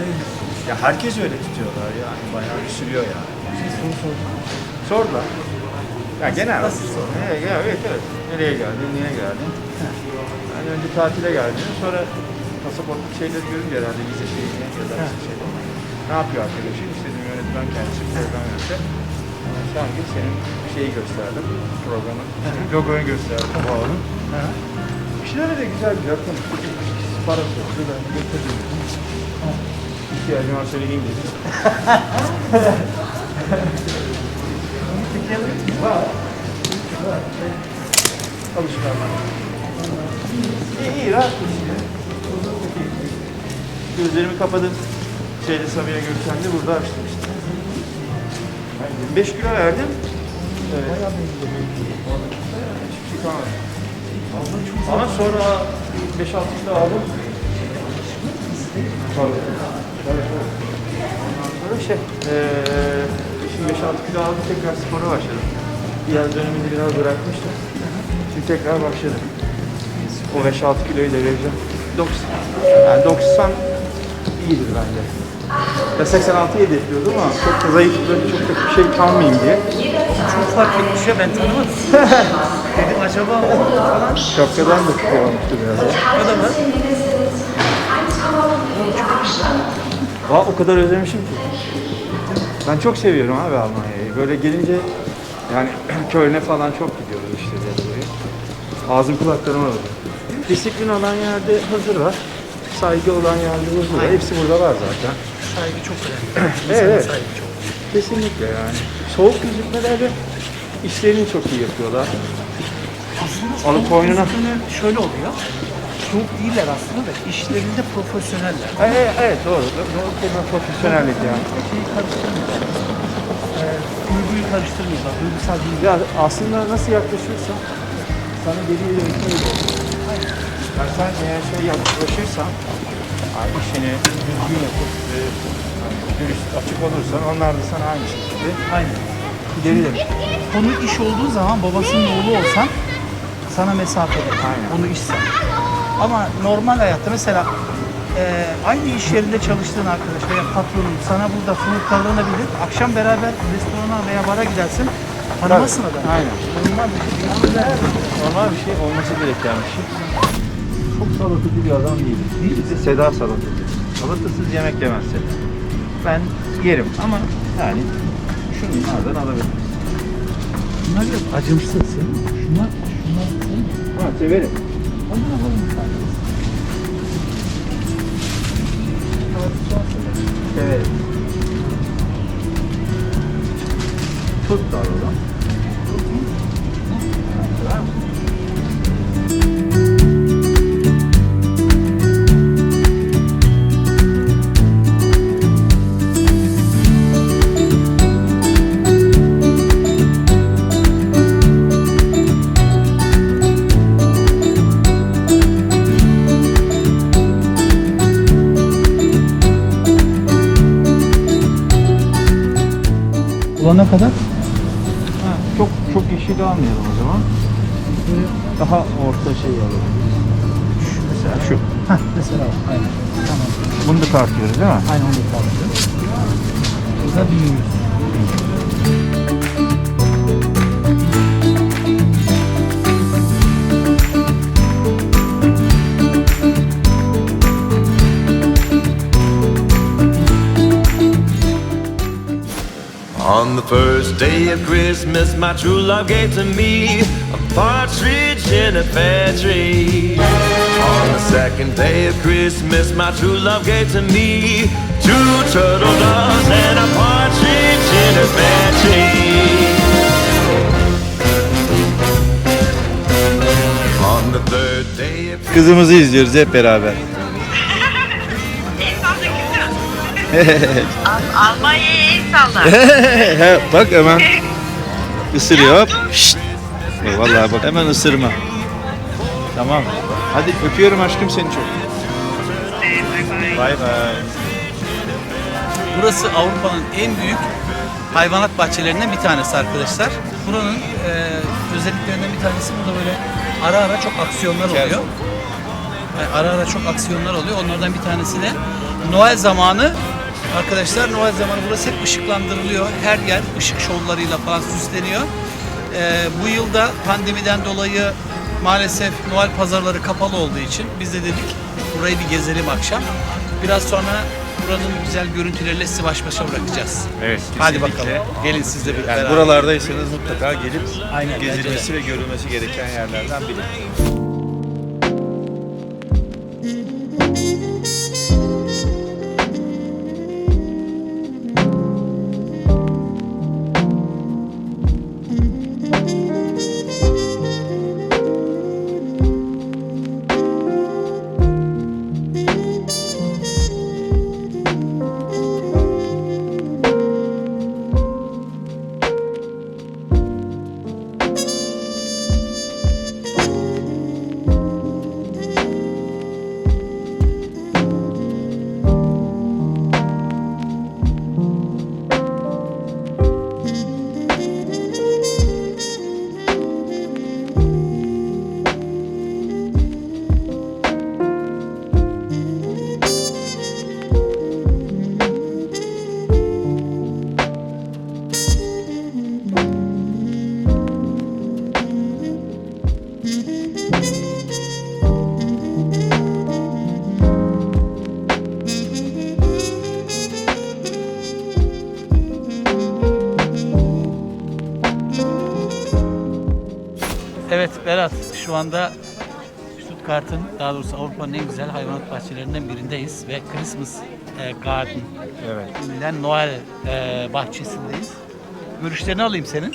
Ay, ya herkes öyle tutuyorlar yani bayağı bir sürüyor yani. Sordular. Ya genel. Nasıl sordu? Evet, evet, evet. Nereye geldin, niye geldin? Yani önce tatile geldim, sonra pasaport şeyleri görünce herhalde vize şeyini ya da işte. Ne yapıyor arkadaşım? İstediğim yönetmen kendisi program yönetti. Ama Sanki senin şeyi gösterdim, programın, logoyu gösterdim, bağını. İşleri de güzel güzel konuştuk. Para sordu, ben de getirdim. İhtiyacım var söyleyeyim dedim. Var. Var. Alışkanlık. İyi, iyi, rahat şey. Gözlerimi kapadım. Şeyde Sabiha Gökçen'de burada açtım işte. Ben 25 kilo verdim. Evet. Hiçbir şey kalmadı. Ama sonra 5-6 kilo aldım. Tabii. Şey, eee şimdi 5-6 kilo aldım tekrar spora başladım. Bir yaz döneminde biraz bırakmıştım. Şimdi tekrar başladım. O 5-6 kiloyu da vereceğim. 90. Yani 90 iyidir bence. Ya 86 hedefliyordum ama çok da zayıf, çok da bir şey kalmayayım diye. Çok fark etmiş ya ben tanımadım. Dedim acaba o falan. Şapkadan da tutuyor olmuştu biraz ya. O da var. Aa, o kadar özlemişim ki. Ben çok seviyorum abi Almanya'yı. Böyle gelince yani Köln'e falan çok gidiyoruz işte diye. Ağzım kulaklarıma alıyor. Disiplin olan yerde hazır var. Saygı olan yerde huzur var. Hepsi burada var zaten. Saygı çok önemli. Evet, evet. Saygı çok. Kesinlikle yani. Soğuk gözükmelerde işlerini çok iyi yapıyorlar. Aslında Alıp soğuk boynuna- gözükme şöyle oluyor. Soğuk değiller aslında da işlerinde profesyoneller. Evet, evet, doğru. Doğru kelime profesyonellik yani. Şeyi karıştırmıyorlar. Ee, duyguyu karıştırmıyorlar. Duygusal değil. Ya aslında nasıl yaklaşırsan sana geri iletmeyi Yani sen eğer şey yaklaşırsan, yani işini düzgün yapıp e, dürüst açık olursan onlar da sana aynı şekilde Aynen. ileri demiş. Konu iş olduğu zaman babasının oğlu olsan sana mesafeli. Aynen. Onu işsen. Ama normal hayatta mesela e, aynı iş yerinde çalıştığın arkadaş veya patronun sana burada fırıldağını bilir. Akşam beraber restorana veya bara gidersin. Tanımazsın adamı. Aynen. Normal bir şey. Normal bir şey olması gereken bir şey. Çok salatacı bir adam değilim. Değil Seda salatacı. Salatasız yemek yemez Seda. Ben yerim ama yani şunlardan alabilirim. Bunlar yok. Acımsızsın. Şunlar, şunlar değil mi? Ha severim. Ondan alalım bir tane. Severim. Tut da alalım. Bulana kadar? Ha, çok çok yeşil almayalım o zaman. Daha orta şey alalım. Şu mesela şu. Heh, mesela o. Aynen. Tamam. Bunu da tartıyoruz değil mi? Aynen onu da kaldı. Bu da first day of Christmas, my true love gave to me a partridge in a pear tree. On the second day of Christmas, my true love gave to me two turtle doves and a partridge in a pear tree. Kızımızı izliyoruz hep beraber. Al- Almanya'ya el salla. He, bak hemen ısırıyor. Hop. Şşt. E, Vallahi bak hemen ısırma. Tamam. Hadi öpüyorum aşkım seni çok. Bay bay. Burası Avrupa'nın en büyük hayvanat bahçelerinden bir tanesi arkadaşlar. Buranın e, özelliklerinden bir tanesi burada böyle ara ara çok aksiyonlar oluyor. Yani ara ara çok aksiyonlar oluyor. Onlardan bir tanesi de Noel zamanı arkadaşlar Noel zamanı burası hep ışıklandırılıyor. Her yer ışık şovlarıyla falan süsleniyor. Ee, bu yılda pandemiden dolayı maalesef Noel pazarları kapalı olduğu için biz de dedik burayı bir gezelim akşam. Biraz sonra buranın güzel görüntüleriyle sizi baş başa bırakacağız. Evet. Hadi kesinlikle. bakalım. Gelin siz de bir Yani beraber. buralardaysanız mutlaka gelip Aynen, gezilmesi ve görülmesi gereken yerlerden biri. Şu anda Stuttgart'ın daha doğrusu Avrupa'nın en güzel hayvanat bahçelerinden birindeyiz ve Christmas e, Garden Evet. Noel e, bahçesindeyiz. Görüşlerini alayım senin.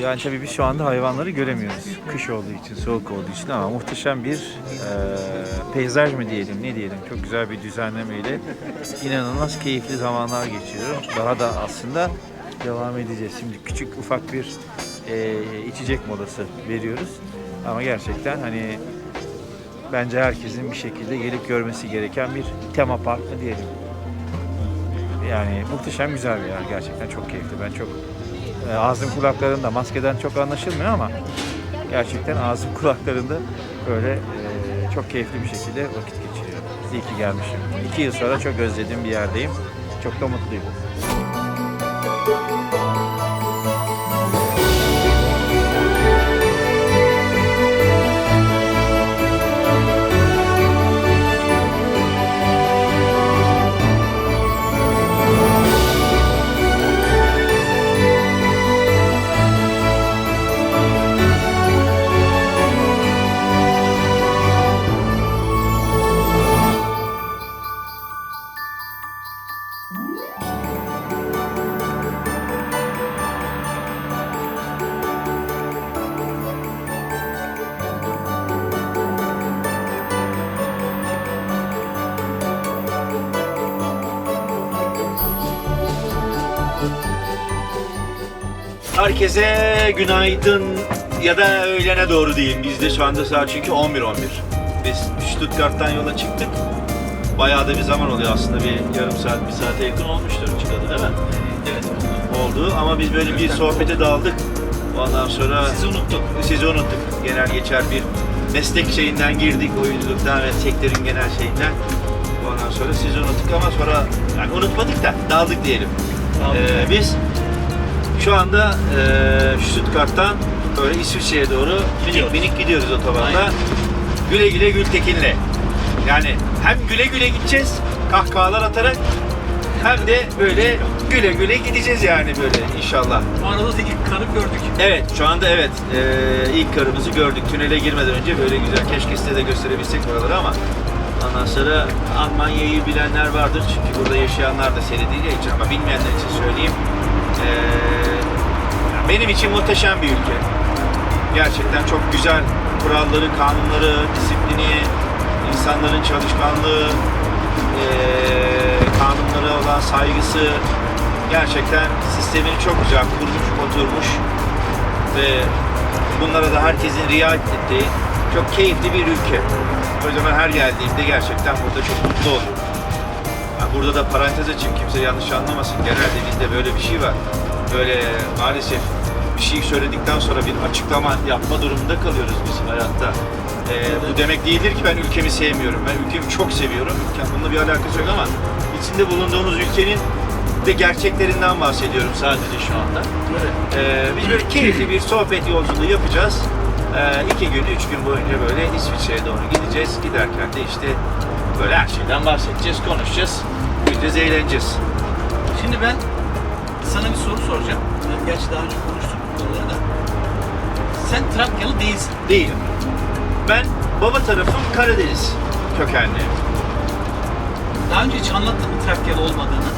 Yani tabii biz şu anda hayvanları göremiyoruz. Kış olduğu için, soğuk olduğu için ama muhteşem bir e, peyzaj mı diyelim, ne diyelim. Çok güzel bir düzenlemeyle inanılmaz keyifli zamanlar geçiriyorum. Daha da aslında devam edeceğiz. Şimdi küçük ufak bir e, içecek molası veriyoruz. Ama gerçekten hani bence herkesin bir şekilde gelip görmesi gereken bir tema park mı diyelim. Yani muhteşem güzel bir yer gerçekten çok keyifli. Ben çok e, ağzım kulaklarında maskeden çok anlaşılmıyor ama gerçekten ağzım kulaklarında böyle e, çok keyifli bir şekilde vakit geçiriyorum. İyi ki gelmişim. İki yıl sonra çok özlediğim bir yerdeyim. Çok da mutluyum. Herkese günaydın ya da öğlene doğru diyeyim. Bizde şu anda saat çünkü 11.11. Biz Stuttgart'tan yola çıktık. Bayağı da bir zaman oluyor aslında. Bir yarım saat, bir saate yakın olmuştur çıkalı değil mi? Evet. Oldu ama biz böyle bir sohbete daldık. Ondan sonra... Sizi unuttuk. Sizi unuttuk. Genel geçer bir meslek şeyinden girdik. Oyunculuktan ve sektörün genel şeyinden. Ondan sonra sizi unuttuk ama sonra yani unutmadık da daldık diyelim. Ee, biz şu anda e, Stuttgart'tan böyle İsviçre'ye doğru minik minik gidiyoruz otobanda. Güle güle Gültekin'le. Yani hem güle güle gideceğiz kahkahalar atarak hem de böyle güle güle gideceğiz yani böyle inşallah. Arada ilk karı gördük. Evet şu anda evet e, ilk karımızı gördük. Tünele girmeden önce böyle güzel. Keşke size de gösterebilsek buraları ama ondan sonra Almanya'yı bilenler vardır. Çünkü burada yaşayanlar da seyrediyor için ama bilmeyenler için söyleyeyim. E, benim için muhteşem bir ülke. Gerçekten çok güzel kuralları, kanunları, disiplini, insanların çalışkanlığı, e, kanunlara olan saygısı gerçekten sistemini çok güzel kurmuş, oturmuş ve bunlara da herkesin riayet ettiği çok keyifli bir ülke. O yüzden her geldiğimde gerçekten burada çok mutlu oluyorum. Ha, burada da parantez açayım kimse yanlış anlamasın. Genelde bizde böyle bir şey var. Böyle maalesef bir şey söyledikten sonra bir açıklama yapma durumunda kalıyoruz biz hayatta. Ee, bu demek değildir ki ben ülkemi sevmiyorum. Ben ülkemi çok seviyorum. Ülkem bununla bir alakası yok ama içinde bulunduğumuz ülkenin de gerçeklerinden bahsediyorum sadece şu anda. Ee, biz böyle keyifli bir sohbet yolculuğu yapacağız. Ee, iki gün, üç gün boyunca böyle İsviçre'ye doğru gideceğiz. Giderken de işte böyle her şeyden bahsedeceğiz, konuşacağız. Güleceğiz, eğleneceğiz. Şimdi ben sana bir soru soracağım. Gerçi daha önce konuştuk bu konuları da. Sen Trakyalı değilsin. Değilim. Ben baba tarafım Karadeniz kökenli. Daha önce hiç anlattın mı Trakyalı olmadığını?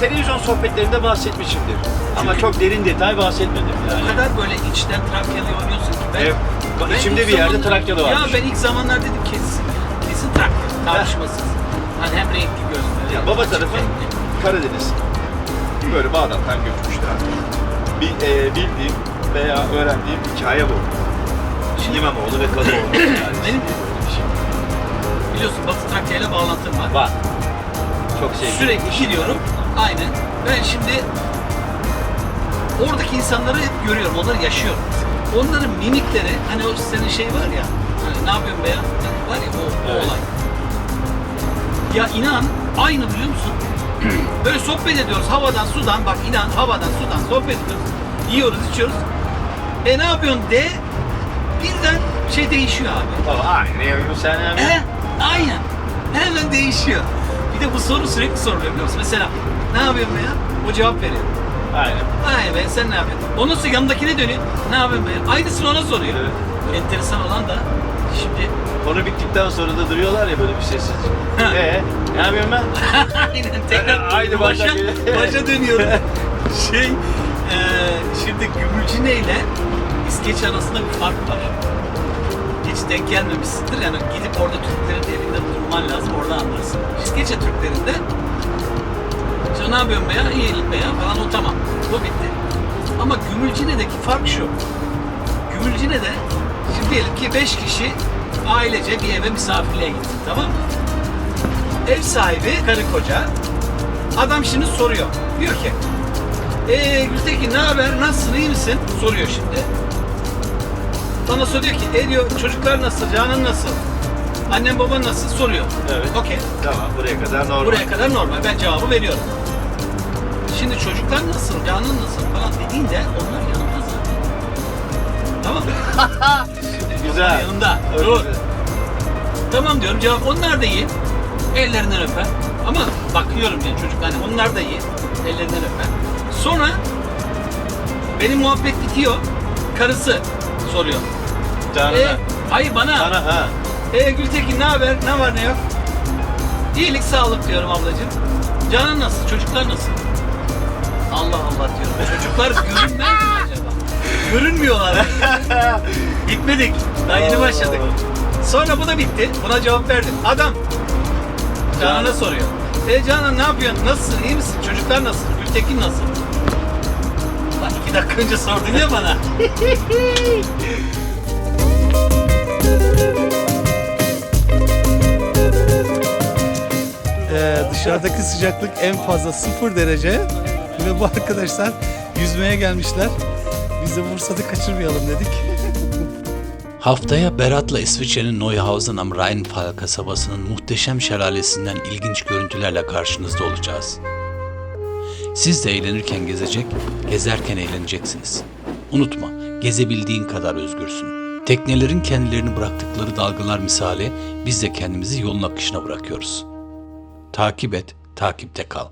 Televizyon sohbetlerinde bahsetmişimdir. Ama Çünkü- çok derin detay bahsetmedim O yani. kadar böyle içten Trakyalı oynuyorsun ki ben... Evet. ben İçimde ilk bir yerde zamanlar- Trakyalı Ya varmış. ben ilk zamanlar dedim kesin. Kesin Trakyalı. Tartışmasız. Hani hem renkli gözlü. Ya baba açık tarafı renkli. Karadeniz. Böyle Bağdat'tan göçmüşler. Bir e, bildiğim veya öğrendiğim hikaye bu. İmamoğlu ve Kadıoğlu. yani. Benim biliyorsun Batı Trakya ile bağlantım var. Var. Çok sevdiğim. Sürekli gidiyorum. Aynen. Ben şimdi oradaki insanları hep görüyorum. Onları yaşıyorum. Onların mimikleri hani o senin şey var ya hani ne yapıyorsun be ya? Var ya o, o Evet. olay. Ya inan aynı biliyor musun? Böyle sohbet ediyoruz havadan sudan bak inan havadan sudan sohbet ediyoruz. Yiyoruz içiyoruz. E ne yapıyorsun de birden şey değişiyor abi. Baba aynı yapıyor sen hemen. He, aynen. Hemen değişiyor. Bir de bu soru sürekli soruluyor biliyor musun? Mesela ne yapıyorsun be ya? O cevap veriyor. Aynen. Aynen be sen ne yapıyorsun? Ondan sonra yanındakine dönüyor. Ne yapıyorsun be? Aynısını ona soruyor. Evet. Enteresan olan da şimdi Konu bittikten sonra da duruyorlar ya böyle bir sessiz. Ee, ne yapıyorum ben? aynen tekrar Aynı başa, başa- dönüyoruz. şey eee şimdi Gümülcine ile İskeç arasında bir fark var. Hiç denk gelmemişsindir yani gidip orada Türklerin evinde durman lazım orada anlarsın. İskeçe Türklerinde işte ne yapıyorsun be ya? İyilik be ya falan o tamam. Bu bitti. Ama Gümülcine'deki fark şu. Gümülcine'de şimdi diyelim ki 5 kişi ailece bir eve misafirliğe gittik tamam mı? Ev sahibi karı koca. Adam şimdi soruyor. Diyor ki eee Gültekin ne haber? Nasılsın? iyi misin? Soruyor şimdi. Sonra diyor ki e diyor çocuklar nasıl? Canan nasıl? Annem baban nasıl? Soruyor. Evet. Okey. Tamam buraya kadar normal. Buraya kadar normal. Ben cevabı veriyorum. Şimdi çocuklar nasıl, Canan nasıl falan dediğinde onlar yanında zaten. Tamam mı? Güzel. onlar Yanında. Öyle Dur. güzel. Tamam diyorum cevap. Onlar da iyi. Ellerinden öper. Ama bakıyorum yani çocuk hani onlar da iyi. Ellerinden öper. Sonra benim muhabbet bitiyor. Karısı soruyor. Canına. E, hayır bana. Sana ha. E Gültekin ne haber? Ne var ne yok? İyilik sağlık diyorum ablacığım. Canan nasıl? Çocuklar nasıl? Allah Allah diyorum. Çocuklar görünmez mi acaba? Görünmüyorlar. Gitmedik. Daha yeni başladık. Sonra bu da bitti. Buna cevap verdim. Adam Canan'a soruyor. E Canan ne yapıyorsun? Nasılsın? İyi misin? Çocuklar nasıl? Gültekin nasıl? Lan iki dakika önce sordun ya bana. Ee, dışarıdaki sıcaklık en fazla 0 derece ve bu arkadaşlar yüzmeye gelmişler. Biz de bu fırsatı kaçırmayalım dedik. Haftaya Berat'la İsviçre'nin Neuhausen am Rheinfall kasabasının muhteşem şelalesinden ilginç görüntülerle karşınızda olacağız. Siz de eğlenirken gezecek, gezerken eğleneceksiniz. Unutma, gezebildiğin kadar özgürsün. Teknelerin kendilerini bıraktıkları dalgalar misali biz de kendimizi yolun akışına bırakıyoruz. Takip et, takipte kal.